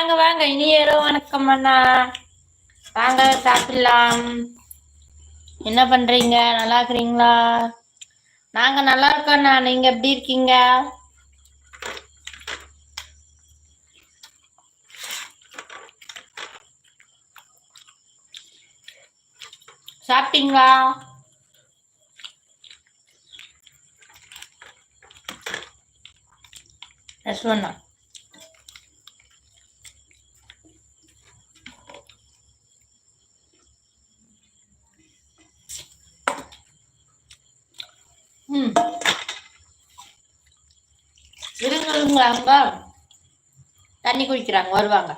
வாங்க வாங்க. இனி ஏதோ வணக்கம் அண்ணா. வாங்க சாப்பிடலாம். என்ன பண்றீங்க? நல்லா இருக்கிறீங்களா? நாங்க நல்லா இருக்கோம்ண்ணா நீங்க எப்படி இருக்கீங்க? சாப்பிட்டீங்களா? யஸ்வண்ணா ம் அங்க தண்ணி குடிக்கிறாங்க வருவாங்க.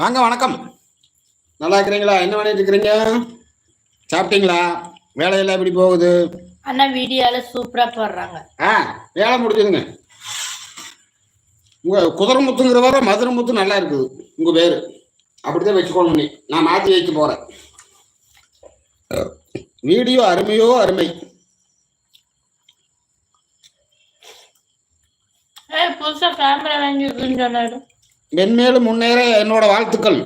வாங்க வணக்கம். நல்லா இருக்கிறீங்களா? என்ன பண்ணிட்டு இருக்கிறீங்க? சாப்பிட்டீங்களா? வேலையெல்லாம் எப்படி போகுது? அண்ணா வீடியோல சூப்பரா போடுறாங்க. ஆ வேலை முடிஞ்சதுங்க. உங்க குதிரைமுத்துங்கிற வர மதுரைமுத்து நல்லா இருக்குது. உங்க பேரு. அப்படிதான் வச்சுக்கணும் நீ. நான் மாத்தி வைக்க போறேன். வீடியோ அருமையோ அருமை. புதுசா கேமரா வாங்கியிருக்குன்னு சொன்னாரு. மென்மேலும் முன்னேற என்னோட வாழ்த்துக்கள்.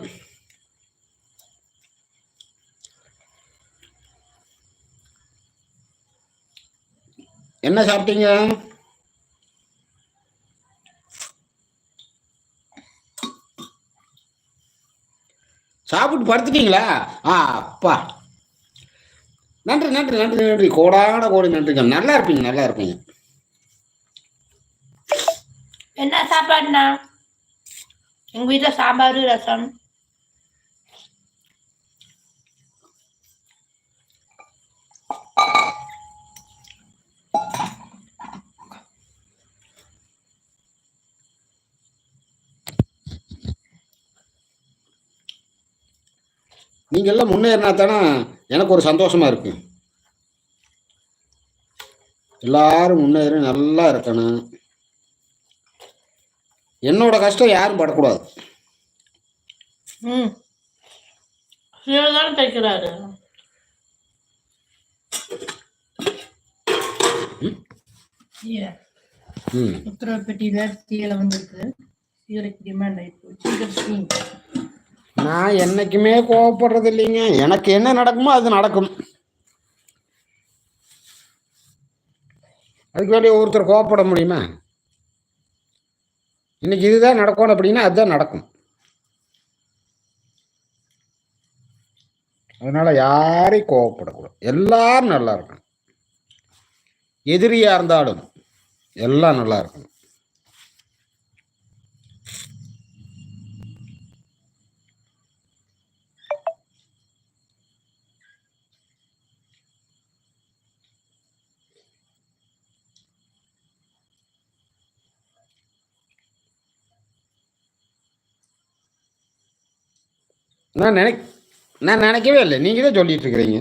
என்ன சாப்பிட்டீங்க? சாப்பிட்டு படுத்துட்டீங்களா? ஆ அப்பா. நன்றி நன்றி நன்றி நன்றி. கோடான கோடி நன்றிங்க நல்லா இருப்பீங்க நல்லா இருப்பீங்க. என்ன சாப்பாடுண்ணா? எங்க வீட்டுல சாம்பார் ரசம்? நீங்க எல்லாம் முன்னேறினா தானே எனக்கு ஒரு சந்தோஷமா இருக்கு. எல்லாரும் முன்னேறி நல்லா இருக்கணும். என்னோட கஷ்டம் யாரும் படக்கூடாது. ம். சிவதான் தைக்கிறாரு. உத்தரவுப்பட்டியில தீயில வந்திருக்கு. சீரைக்கு டிமாண்ட் ஆயிடுச்சு நான் என்னைக்குமே கோவப்படுறது இல்லைங்க எனக்கு என்ன நடக்குமோ அது நடக்கும். அதுக்கு வேண்டிய ஒருத்தர் கோவப்பட முடியுமா? இன்னைக்கு இதுதான் நடக்கணும் அப்படின்னா அதுதான் நடக்கும். அதனால யாரையும் கோவப்படக்கூடாது. எல்லாரும் நல்லா இருக்கணும். எதிரியா இருந்தாலும் எல்லாம் நல்லா இருக்கணும். நான் நினைக் நான் நினைக்கவே இல்லை. நீங்கள் தான் சொல்லிட்டு இருக்கிறீங்க.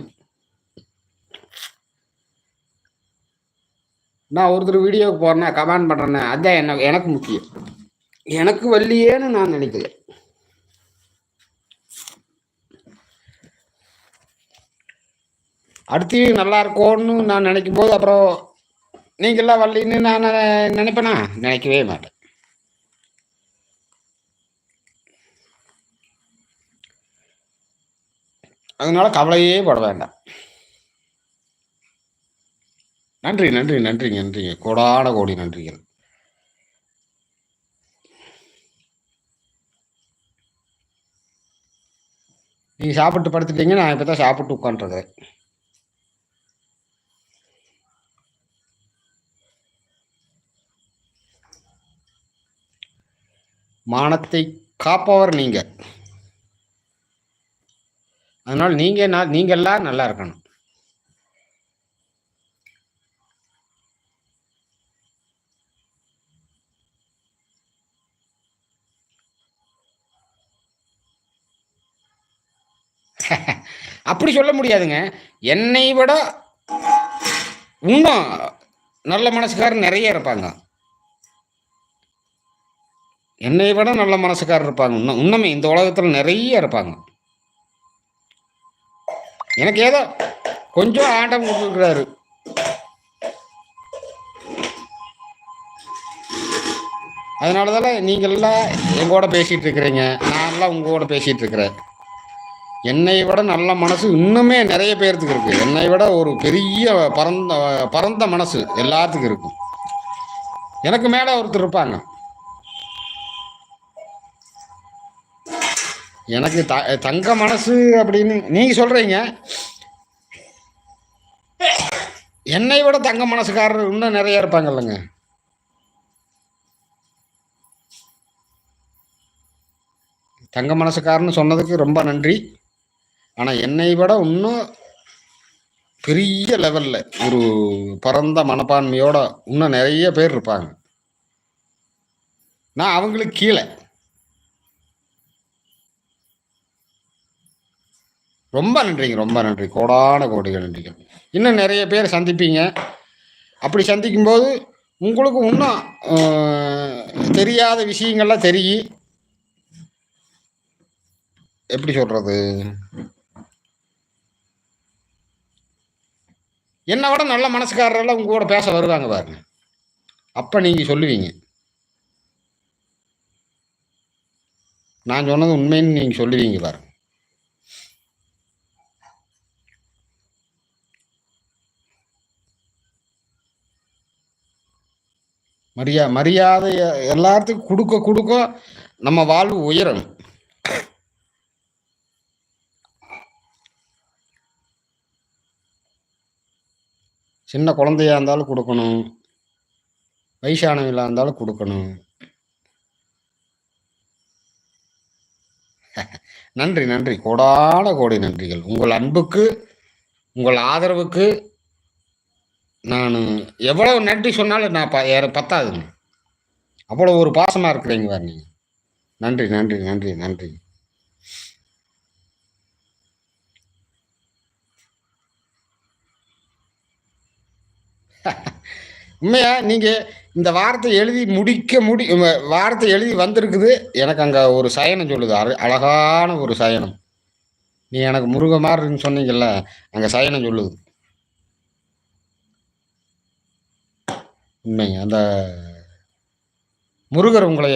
நான் ஒருத்தர் வீடியோவுக்கு போறேன்னா கமெண்ட் பண்ணுறேன்னா அதுதான் என்ன எனக்கு முக்கியம். எனக்கு வள்ளியேன்னு நான் நினைக்கல. அடுத்து நல்லா இருக்கும்னு நான் நினைக்கும் போது அப்புறம் நீங்களாம் வள்ளின்னு நான் நினைப்பேனா? நினைக்கவே மாட்டேன். அதனால கவலையே பட வேண்டாம். நன்றி நன்றி நன்றிங்க நன்றிங்க கோடான கோடி நன்றிகள். நீங்க சாப்பிட்டு படுத்துட்டீங்க நான் இப்போ தான் சாப்பிட்டு உட்காந்துருக்கிறேன் மானத்தை காப்பவர் நீங்க. அதனால் நீங்க நான் நீங்க எல்லாம் நல்லா இருக்கணும். அப்படி சொல்ல முடியாதுங்க. என்னை விட இன்னும் நல்ல மனசுக்காரர் நிறைய இருப்பாங்க. என்னை விட நல்ல மனசுக்காரர் இருப்பாங்க. இன்னும் இன்னுமே இந்த உலகத்தில் நிறைய இருப்பாங்க. எனக்கு ஏதோ கொஞ்சம் ஆண்டம் கொடுத்துருக்கிறாரு. அதனால தானே நீங்கள்லாம் எங்கூட பேசிகிட்டு இருக்கிறீங்க நான்லாம் உங்களோட பேசிகிட்டு இருக்கிறேன் என்னை விட நல்ல மனசு இன்னுமே நிறைய பேர்த்துக்கு இருக்குது என்னை விட ஒரு பெரிய பரந்த பரந்த மனசு எல்லாத்துக்கும் இருக்கும். எனக்கு மேலே ஒருத்தர் இருப்பாங்க. எனக்கு த தங்க மனசு அப்படின்னு நீங்கள் சொல்கிறீங்க என்னை விட தங்க மனசுக்காரர் இன்னும் நிறைய இருப்பாங்கல்லங்க. தங்க மனசுக்காரன்னு சொன்னதுக்கு ரொம்ப நன்றி. ஆனால் என்னை விட இன்னும் பெரிய லெவலில் ஒரு பரந்த மனப்பான்மையோட இன்னும் நிறைய பேர் இருப்பாங்க. நான் அவங்களுக்கு கீழே. ரொம்ப நன்றிங்க ரொம்ப நன்றி. கோடான கோடிகள் நன்றிகள். இன்னும் நிறைய பேர் சந்திப்பீங்க. அப்படி சந்திக்கும்போது உங்களுக்கு இன்னும் தெரியாத விஷயங்கள்லாம் தெரியும். எப்படி சொல்கிறது என்னை விட நல்ல மனசுக்காரரெல்லாம் உங்க கூட பேச வருவாங்க பாருங்க. அப்போ நீங்கள் சொல்லுவீங்க. நான் சொன்னது உண்மைன்னு நீங்கள் சொல்லுவீங்க பாருங்க. மரியா மரியாதை எல்லாத்துக்கும் கொடுக்க கொடுக்க நம்ம வாழ்வு உயரணும் சின்ன குழந்தையா இருந்தாலும் கொடுக்கணும். வயசானவங்களா இருந்தாலும் கொடுக்கணும். நன்றி நன்றி. கோடான கோடி நன்றிகள். உங்கள் அன்புக்கு உங்கள் ஆதரவுக்கு நான் எவ்வளவு நன்றி சொன்னாலும் நான் ப பத்தாதுங்க. அவ்வளோ ஒரு பாசமாக இருக்கிறீங்க வேறு நீங்கள் நன்றி நன்றி நன்றி நன்றி. உண்மையா? நீங்கள் இந்த வார்த்தை எழுதி முடிக்க முடி வார்த்தை எழுதி வந்திருக்குது. எனக்கு அங்கே ஒரு சயனம் சொல்லுது. அழ அழகான ஒரு சயனம். நீ எனக்கு முருக மாதிரின்னு சொன்னீங்கல்ல அங்கே சயனம் சொல்லுது. உண்மைங்க. அந்த முருகர் உங்களை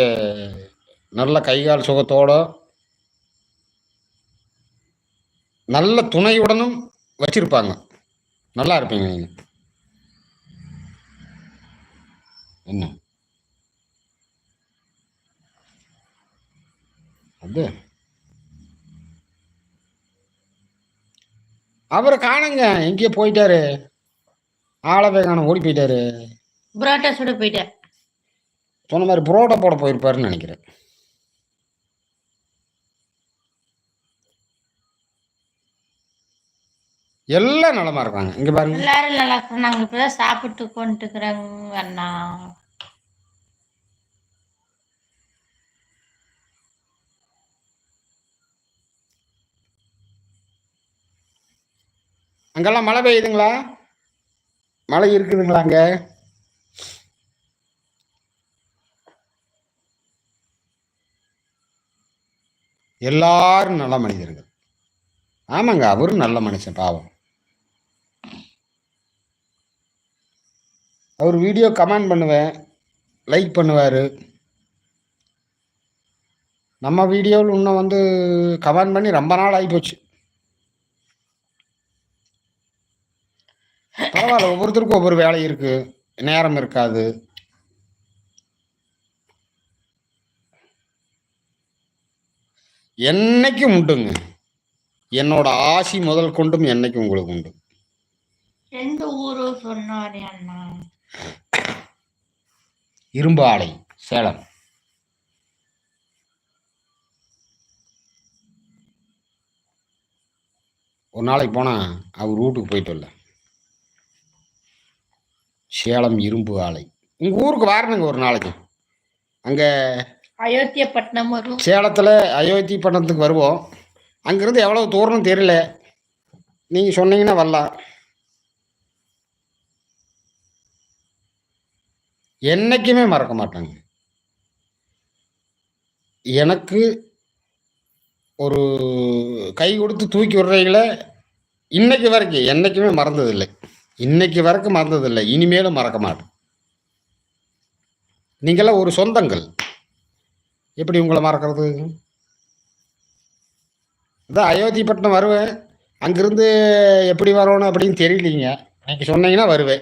நல்ல கைகால் சுகத்தோட நல்ல துணையுடனும் வச்சிருப்பாங்க. நல்லா இருப்பீங்க நீங்கள் என்ன? அது. அவரை காணுங்க. எங்கேயோ போயிட்டாரு. ஆளவே காணும் ஓடி போயிட்டாரு. புரோட்டா சுட போயிட்டேன். சொன்ன மாதிரி புரோட்டா போட போயிருப்பாருன்னு நினைக்கிறேன். எல்லாம் நலமா இருக்காங்க. இங்க பாருங்க. எல்லாரும் நல்லா இருக்கோம் நாங்க இப்பதான் சாப்பிட்டு கொண்டு இருக்கிறோங்க அண்ணா. அங்கெல்லாம் மழை பெய்யுதுங்களா? மழை இருக்குதுங்களா அங்க? எல்லாரும் நல்ல மனிதர்கள். ஆமாங்க அவரும் நல்ல மனுஷன் பாவம். அவர் வீடியோ கமெண்ட் பண்ணுவேன் லைக் பண்ணுவார். நம்ம வீடியோவில் இன்னும் வந்து கமெண்ட் பண்ணி ரொம்ப நாள் ஆகிப்போச்சு பரவாயில்ல ஒவ்வொருத்தருக்கும் ஒவ்வொரு வேலை இருக்குது நேரம் இருக்காது. என்னைக்கும் உண்டுங்க. என்னோட ஆசி முதல் கொண்டும் என்னைக்கும் உங்களுக்கு உண்டு. எந்த ஊரு சொன்னாரு அண்ணா. இரும்பு ஆலை சேலம். ஒரு நாளைக்கு போனால் அவர் வீட்டுக்கு போயிட்டு வரல. சேலம் இரும்பு ஆலை. உங்கள் ஊருக்கு வரணுங்க ஒரு நாளைக்கு. அங்கே அயோத்தியப்பட்டினம் வரும். சேலத்தில் அயோத்தி பட்டணத்துக்கு வருவோம். அங்கேருந்து எவ்வளோ தூரம்னு தெரியல. நீங்கள் சொன்னீங்கன்னா வரலாம். என்றைக்குமே மறக்க மாட்டாங்க. எனக்கு ஒரு கை கொடுத்து தூக்கி விடுறீங்கள இன்னைக்கு வரைக்கும் என்றைக்குமே மறந்ததில்லை. இன்னைக்கு வரைக்கும் மறந்ததில்லை. இனிமேலும் மறக்க மாட்டேன். நீங்களாம் ஒரு சொந்தங்கள். எப்படி உங்களை மறக்கிறது? அதான் அயோத்திப்பட்டினம் வருவேன். அங்கிருந்து எப்படி வரணும் அப்படின்னு தெரியலீங்க. நீங்கள் சொன்னீங்கன்னா வருவேன்.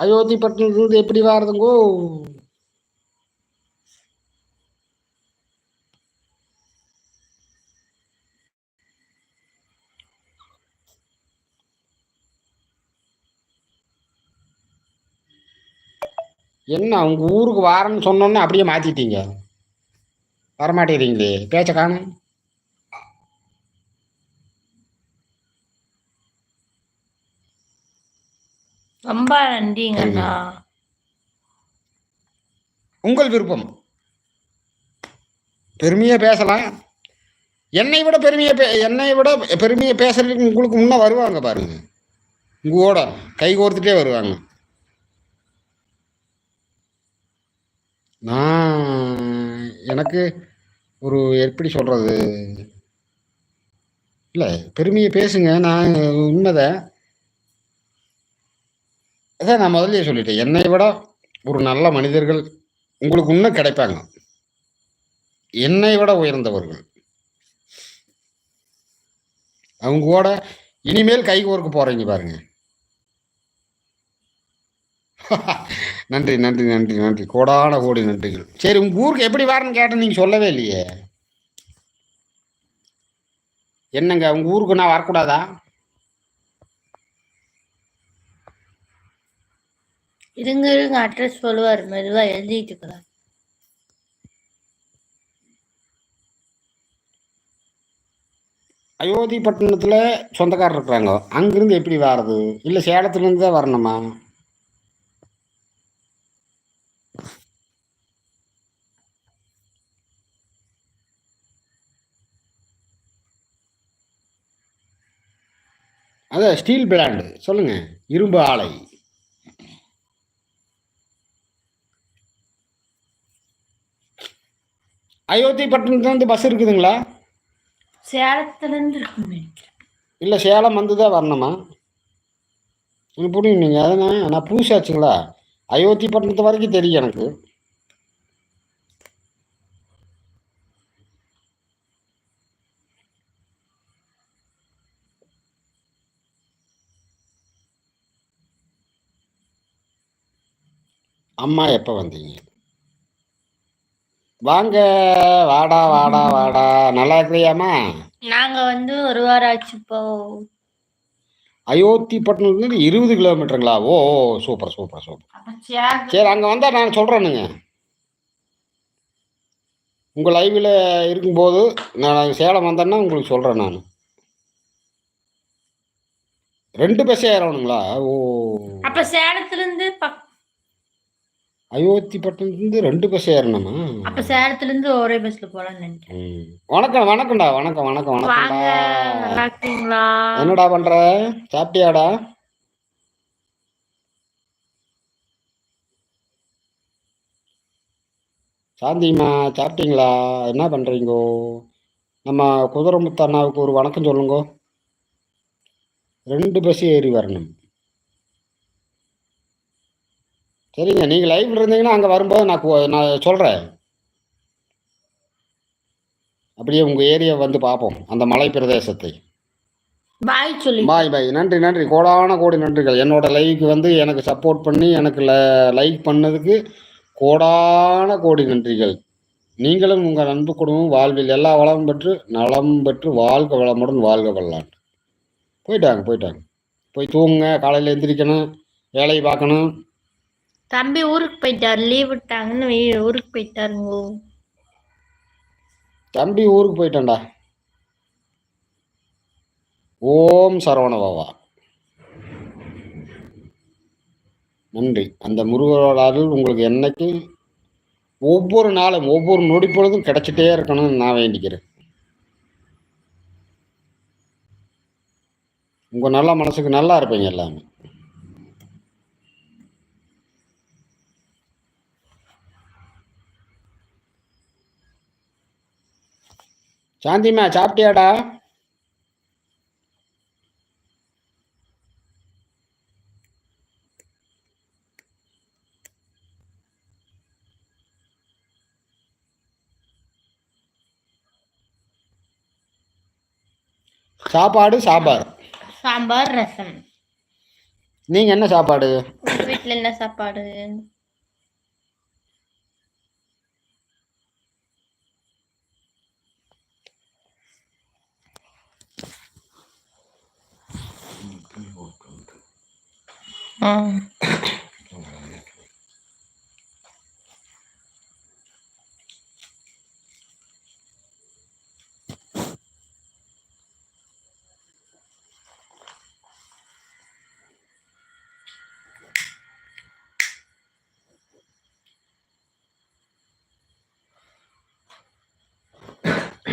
அயோத்திப்பட்டினத்துலேருந்து எப்படி வாரதுங்கோ? என்ன உங்க ஊருக்கு வாரேன்னு சொன்னோன்னே அப்படியே மாத்திட்டீங்க? வரமாட்டேங்கிறீங்களே பேச்ச காணும். ரொம்ப நன்றிங்கண்ணா உங்கள் விருப்பம். பெருமையா பேசலாம். என்னை விட பெருமையை பே என்னை விட பெருமையை பேசுறதுக்கு உங்களுக்கு முன்னே வருவாங்க பாருங்க. உங்களோட கை கோர்த்துட்டே வருவாங்க. நான் எனக்கு ஒரு எப்படி சொல்றது? இல்லை பெருமையை பேசுங்க. நான் உண்மைதான். அதான் நான் முதல்ல சொல்லிட்டேன். என்னை விட ஒரு நல்ல மனிதர்கள் உங்களுக்கு இன்னும் கிடைப்பாங்க. என்னை விட உயர்ந்தவர்கள். அவங்க கூட இனிமேல் கை கோர்க்க போறீங்க பாருங்க. நன்றி நன்றி நன்றி நன்றி. கோடான கோடி நன்றிகள். சரி உங்க ஊருக்கு எப்படி வரேன்னு கேட்டேன் நீங்க சொல்லவே இல்லையே. என்னங்க உங்க ஊருக்கு நான் வரக்கூடாதா? இருங்க இருங்க அட்ரஸ் சொல்லுவார் மெதுவா எழுதிட்டு இருக்கிறார் அயோத்தி பட்டணத்தில் சொந்தக்காரர் இருக்கிறாங்க. அங்கிருந்து எப்படி வர்றது? இல்லை சேலத்துலேருந்து தான் வரணுமா? அதான் ஸ்டீல் பிளாண்டு சொல்லுங்க. இரும்பு ஆலை. அயோத்தி பட்டணத்துலேருந்து பஸ் இருக்குதுங்களா? சேலத்துல இருந்து இருக்குமே இல்லை சேலம் வந்து தான் வரணுமா? எனக்கு புரியும் நீங்கள் அதானே நான் புதுசாச்சுங்களா? அயோத்தி பட்டணத்து வரைக்கும் தெரியும் எனக்கு. அம்மா எப்போ வந்தீங்க? வாங்க வாடா வாடா வாடா. நல்லா இருக்கிறியாம்மா? நாங்க வந்து ஒரு வாரம் ஆச்சு இப்போ. அயோத்தி பட்டணத்துலேருந்து இருபது கிலோமீட்டருங்களா? ஓ சூப்பர் சூப்பர் சூப்பர். சரி அங்கே வந்தால் நான் சொல்கிறேனுங்க உங்கள் லைவில் இருக்கும்போது நான் சேலம் வந்தேன்னா உங்களுக்கு சொல்கிறேன் நான். ரெண்டு பஸ் ஏறணுங்களா? ஓ. அப்ப சேலத்துல இருந்து பக்- அயோத்தி பட்டணத்துலேருந்து ரெண்டு பஸ் ஏறணுமா? அப்ப சேலத்துல இருந்து ஒரே பஸ்ல போலாம்னு நினைக்கிறேன். வணக்கம் வணக்கம்டா வணக்கம் வணக்கம் வணக்கம்டா. இருக்கீங்களா என்னடா பண்ற? சாப்பிட்டியாடா? சாந்திம்மா சாப்பிட்டீங்களா? என்ன பண்றீங்கோ? நம்ம குதிரைமுத்து அண்ணாவுக்கு ஒரு வணக்கம் சொல்லுங்க. ரெண்டு பஸ் ஏறி வரணும். சரிங்க நீங்க லைவ்ல இருந்தீங்கன்னா அங்க வரும்போது நான் நான் சொல்றேன். அப்படியே உங்க ஏரியா வந்து பார்ப்போம் அந்த மலை பிரதேசத்தை. பாய் சொல்லி. பாய் பாய் நன்றி நன்றி. கோடான கோடி நன்றிகள். என்னோட லைவுக்கு வந்து எனக்கு சப்போர்ட் பண்ணி எனக்கு லைக் பண்ணதுக்கு கோடான கோடி நன்றிகள். நீங்களும் உங்கள் அன்பு குடும்பம் வாழ்வில் எல்லா வளமும் பெற்று நலம் பெற்று வாழ்க வளமுடன் வாழ்க வல்லாண்டு. போயிட்டாங்க போயிட்டாங்க. போய் தூங்குங்க காலையில் எந்திரிக்கணும் வேலையை பார்க்கணும். தம்பி ஊருக்கு போயிட்டாரு லீவ் விட்டாங்கன்னு ஊருக்கு போயிட்டாருங்க தம்பி ஊருக்கு போயிட்டான்டா. ஓம் சரவண பாபா நன்றி. அந்த முருகரோட அருள் உங்களுக்கு என்னைக்கு ஒவ்வொரு நாளும் ஒவ்வொரு நொடி பொழுதும் கிடைச்சிட்டே இருக்கணும்னு நான் வேண்டிக்கிறேன். உங்கள் நல்ல மனசுக்கு நல்லா இருப்பீங்க எல்லாமே. சாந்திமா சாப்பிட்டியாடா? சாப்பாடு சாம்பார். சாம்பார் ரசம். நீங்கள் என்ன சாப்பாடு? வீட்ல என்ன சாப்பாடு?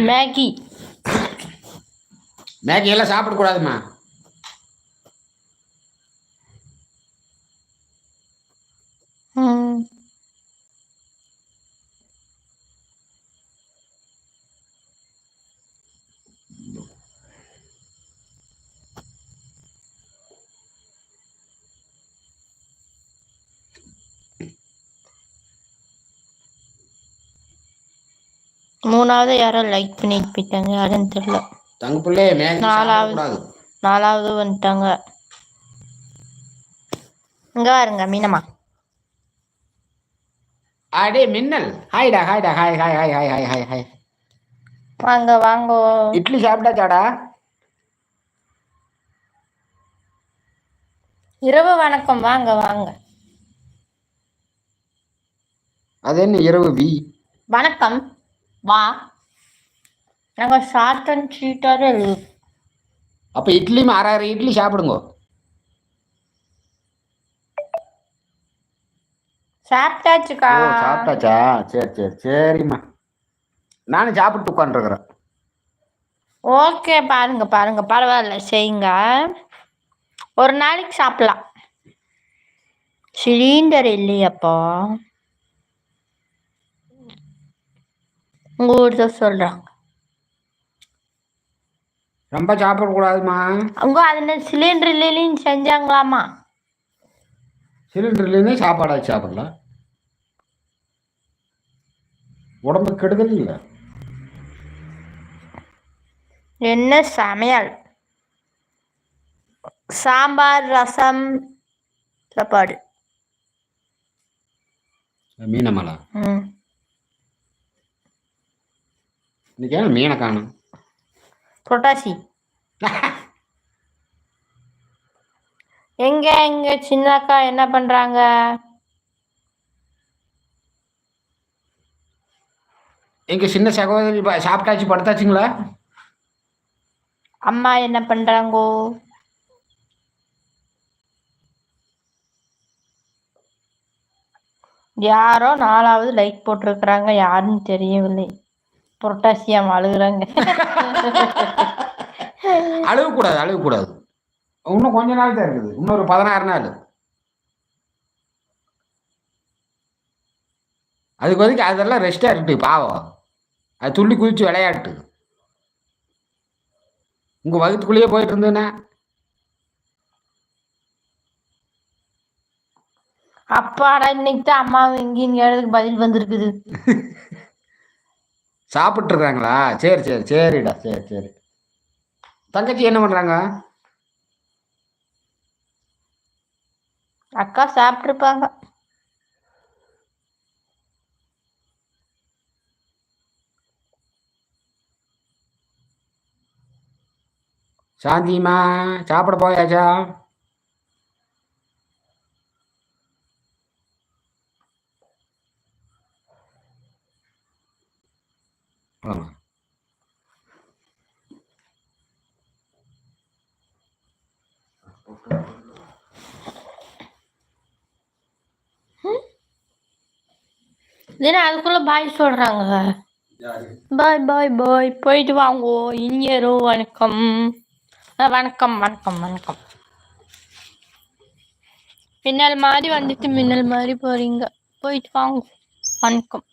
மேகி. மேகி எல்லாம் சாப்பிடக்கூடாதுமா ம் மூணாவது யாரோ லைக் பண்ணிட்டு போயிட்டாங்க யாருன்னு தெரியல. தங்க பிள்ளை மேகி நாலாவது. நாலாவது வந்துட்டாங்க. இங்க பாருங்க மீனம்மா. அடே மின்னல். ஹாய்டா ஹாய்டா hi hi hi hi hi hi hi. வாங்க வாங்க. இட்லி சாப்பிட்டாச்சாடா? இரவு வணக்கம் வாங்க வாங்க. அது என்ன இரவு வி? வணக்கம். வா. நாங்க ஷார்ட் அண்ட் ஸ்வீட்டாக அப்போ இட்லியும் அரை அரை இட்லி சாப்பிடுங்க. சாப்பிட்டாச்சுக்கா. சாப்பிட்டாச்சா? சரி சரி சரிம்மா. நானும் சாப்பிட்டு உட்காந்துருக்குறேன் ஓகே பாருங்க பாருங்க பரவாயில்ல செய்யுங்க. ஒரு நாளைக்கு சாப்பிடலாம். சிலிண்டர் இல்லையாப்பா. உங்க ஊர் தான் சொல்றாங்க. ரொம்ப சாப்பிடக்கூடாதுமா அவங்க அதில் சிலிண்டர் இல்லைன்னு செஞ்சாங்களாமா? சிலிண்டர்லேருந்தே சாப்பாடாச்சு சாப்பிடலாம் உடம்பு கெடுதல் இல்லை. என்ன சமையல்? சாம்பார் ரசம் சாப்பாடு. மீனமலா? ம். இன்னைக்கு மீனை காணும்? புரட்டாசி. எங்க எங்க சின்ன அக்கா என்ன பண்றாங்க? எங்கள் சின்ன சகோதரி சாப்பிட்டாச்சு படுத்தாச்சுங்களா? அம்மா என்ன பண்றாங்கோ? யாரோ நாலாவது லைக் போட்டிருக்கிறாங்க யாருன்னு தெரியவில்லை. புரட்டாசியம் அழுகுறாங்க. அழுகக்கூடாது அழுகக்கூடாது. இன்னும் கொஞ்ச நாள் தான் இருக்குது. இன்னொரு பதினாறு நாள். அதுக்கு வந்து அதெல்லாம் ரெஸ்டாக இருக்கு பாவம். அது துள்ளி குதிச்சு விளையாட்டு. உங்கள் வகுத்துக்குள்ளேயே போயிட்டு இருந்ததுன்னா அப்பாடா இன்னைக்கு தான் அம்மாவும் இங்கேயும் கேட்டதுக்கு பதில் வந்திருக்குது. சாப்பிட்ருக்காங்களா சரி சரி சரிடா சரி சரி. தங்கச்சி என்ன பண்ணுறாங்க அக்கா சாப்பிட்டுருப்பாங்க. சாந்திமா சாப்பிட போயாச்சா? ஆமா. தினம் அதுக்குள்ள பாய் சொல்றாங்க. பாய் பாய் பாய் போயிட்டு வாங்கோ. இனியரோ வணக்கம். வணக்கம் வணக்கம் வணக்கம். மின்னல் மாதிரி வந்துட்டு மின்னல் மாதிரி போறீங்க. போயிட்டு வாங்க. வணக்கம்.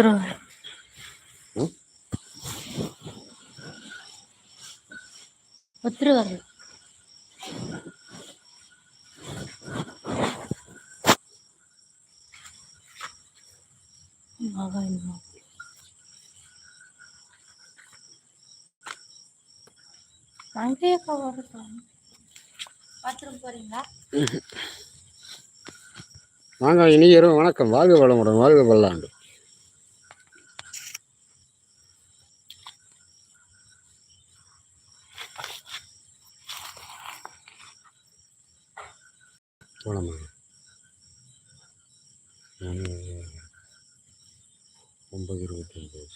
ஒத்துருவாரு ம்? ஒத்துருவாரு மகன் வரட்டும். பாத்ரூம் போறீங்களா? வாங்க இனியரும் வணக்கம். வாழ்க வளமுடன் வாழ்க வல்லாண்டு. போலாமா ஒன்பது இருபத்தி ஒன்பது.